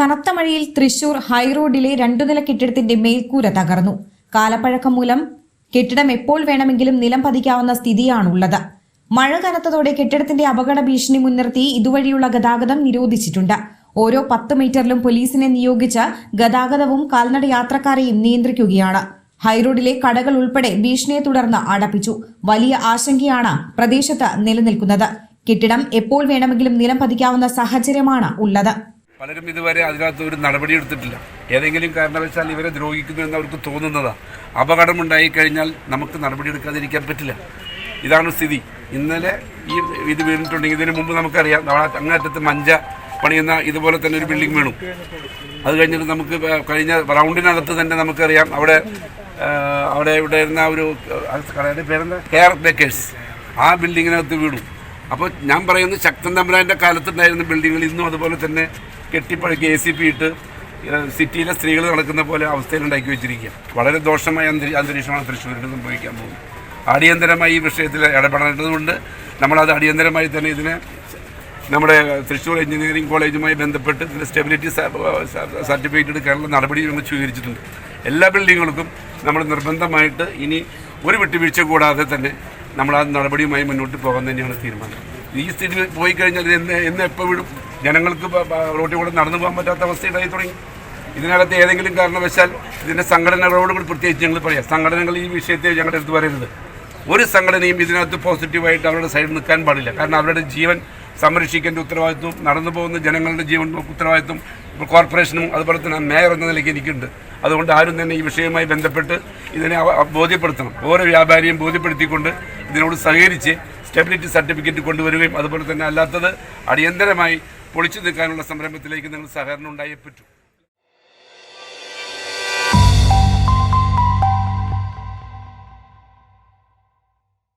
കനത്ത മഴയിൽ തൃശൂർ ഹൈറോഡിലെ രണ്ടു നില കെട്ടിടത്തിന്റെ മേൽക്കൂര തകർന്നു. കാലപ്പഴക്കം മൂലം കെട്ടിടം എപ്പോൾ വേണമെങ്കിലും നിലം പതിക്കാവുന്ന സ്ഥിതിയാണുള്ളത്. മഴ കനത്തതോടെ കെട്ടിടത്തിന്റെ അപകട ഭീഷണി മുൻനിർത്തി ഇതുവഴിയുള്ള ഗതാഗതം നിരോധിച്ചിട്ടുണ്ട്. ഓരോ പത്ത് മീറ്ററിലും പോലീസിനെ നിയോഗിച്ച് ഗതാഗതവും കാൽനട യാത്രക്കാരെയും നിയന്ത്രിക്കുകയാണ്. ഹൈറോഡിലെ കടകൾ ഉൾപ്പെടെ ഭീഷണിയെ തുടർന്ന് അടപ്പിച്ചു. വലിയ ആശങ്കയാണ് പ്രദേശത്ത് നിലനിൽക്കുന്നത്. കെട്ടിടം എപ്പോൾ വേണമെങ്കിലും നിലം പതിക്കാവുന്ന സാഹചര്യമാണ് ഉള്ളത്. പലരും ഇതുവരെ അതിനകത്ത് ഒരു നടപടി എടുത്തിട്ടില്ല. ഏതെങ്കിലും കാരണവശാൽ ഇവരെ ദ്രോഹിക്കുന്നു എന്ന് അവർക്ക് തോന്നുന്നതാ. അപകടമുണ്ടായി കഴിഞ്ഞാൽ നമുക്ക് നടപടി എടുക്കാതിരിക്കാൻ പറ്റില്ല. ഇതാണ് സ്ഥിതി. ഇന്നലെ ഈ ഇത് വീണിട്ടുണ്ടെങ്കിൽ ഇതിനു മുമ്പ് നമുക്കറിയാം. നമ്മളെ അങ്ങേറ്റത്ത് മഞ്ച പണിയുന്ന ഇതുപോലെ തന്നെ ഒരു ബിൽഡിംഗ് വീണു. അത് കഴിഞ്ഞിട്ട് നമുക്ക് കഴിഞ്ഞ റൗണ്ടിനകത്ത് തന്നെ നമുക്കറിയാം. അവിടെ അവിടെ ഇവിടെ ഇരുന്ന ഒരു കടയുടെ പേരെന്താ? Care bakers. ആ ബിൽഡിങ്ങിനകത്ത് വീണു. അപ്പോൾ ഞാൻ പറയുന്നത് ശക്തൻ തമ്പുരാന്റെ കാലത്തുണ്ടായിരുന്ന ബിൽഡിങ്ങുകൾ ഇന്നും അതുപോലെ തന്നെ കെട്ടിപ്പഴുക്കി എ സി പി ഇട്ട് സിറ്റിയിലെ സ്ത്രീകൾ നടക്കുന്ന പോലെ അവസ്ഥയിൽ ഉണ്ടാക്കി വെച്ചിരിക്കുക. വളരെ ദോഷമായ അന്തരീ അന്തരീക്ഷമാണ് തൃശ്ശൂരിൽ സംഭവിക്കാൻ പോകുന്നത്. അടിയന്തരമായി ഈ വിഷയത്തിൽ ഇടപെടേണ്ടതുകൊണ്ട് നമ്മളത് അടിയന്തരമായി തന്നെ ഇതിനെ നമ്മുടെ തൃശ്ശൂർ എഞ്ചിനീയറിംഗ് കോളേജുമായി ബന്ധപ്പെട്ട് ഇതിന്റെ സ്റ്റെബിലിറ്റി സർട്ടിഫിക്കറ്റ് എടുക്കാനുള്ള നടപടി നമ്മൾ സ്വീകരിച്ചിട്ടുണ്ട്. എല്ലാ ബിൽഡിങ്ങുകൾക്കും നമ്മൾ നിർബന്ധമായിട്ട് ഇനി ഒരു വിട്ടുവീഴ്ച കൂടാതെ തന്നെ നമ്മൾ ആ നടപടിയുമായി മുന്നോട്ട് പോകാൻ തന്നെയാണ് തീരുമാനം. ഈ സ്ഥിതി പോയി കഴിഞ്ഞാൽ എന്ന് എന്ന് എപ്പോൾ വിടും? ജനങ്ങൾക്ക് റോട്ടിൽ കൂടെ നടന്നു പോകാൻ പറ്റാത്ത അവസ്ഥയുണ്ടായി തുടങ്ങി. ഇതിനകത്ത് ഏതെങ്കിലും കാരണവശാൽ ഇതിന്റെ സംഘടനകളോട് കൂടി പ്രത്യേകിച്ച് ഞങ്ങൾ പറയാം. സംഘടനകൾ ഈ വിഷയത്തെ ഞങ്ങളുടെ അടുത്ത് പറയരുത്. ഒരു സംഘടനയും ഇതിനകത്ത് പോസിറ്റീവായിട്ട് അവരുടെ സൈഡിൽ നിൽക്കാൻ പാടില്ല. കാരണം അവരുടെ ജീവൻ സംരക്ഷിക്കേണ്ട ഉത്തരവാദിത്വം നടന്നു പോകുന്ന ജനങ്ങളുടെ ജീവൻ ഉത്തരവാദിത്വം ഇപ്പോൾ കോർപ്പറേഷനും അതുപോലെ തന്നെ മേയർ എന്ന നിലയ്ക്ക് എനിക്കുണ്ട്. അതുകൊണ്ട് ആരും തന്നെ ഈ വിഷയവുമായി ബന്ധപ്പെട്ട് ഇതിനെ ബോധ്യപ്പെടുത്തണം. ഓരോ വ്യാപാരിയും ബോധ്യപ്പെടുത്തിക്കൊണ്ട് ഇതിനോട് സഹകരിച്ച് സ്റ്റെബിലിറ്റി സർട്ടിഫിക്കറ്റ് കൊണ്ടുവരികയും അതുപോലെ തന്നെ അല്ലാത്തത് അടിയന്തരമായി പൊളിച്ചു നിൽക്കാനുള്ള സംരംഭത്തിലേക്ക് നിങ്ങൾ സഹകരണം ഉണ്ടായേ പറ്റൂ.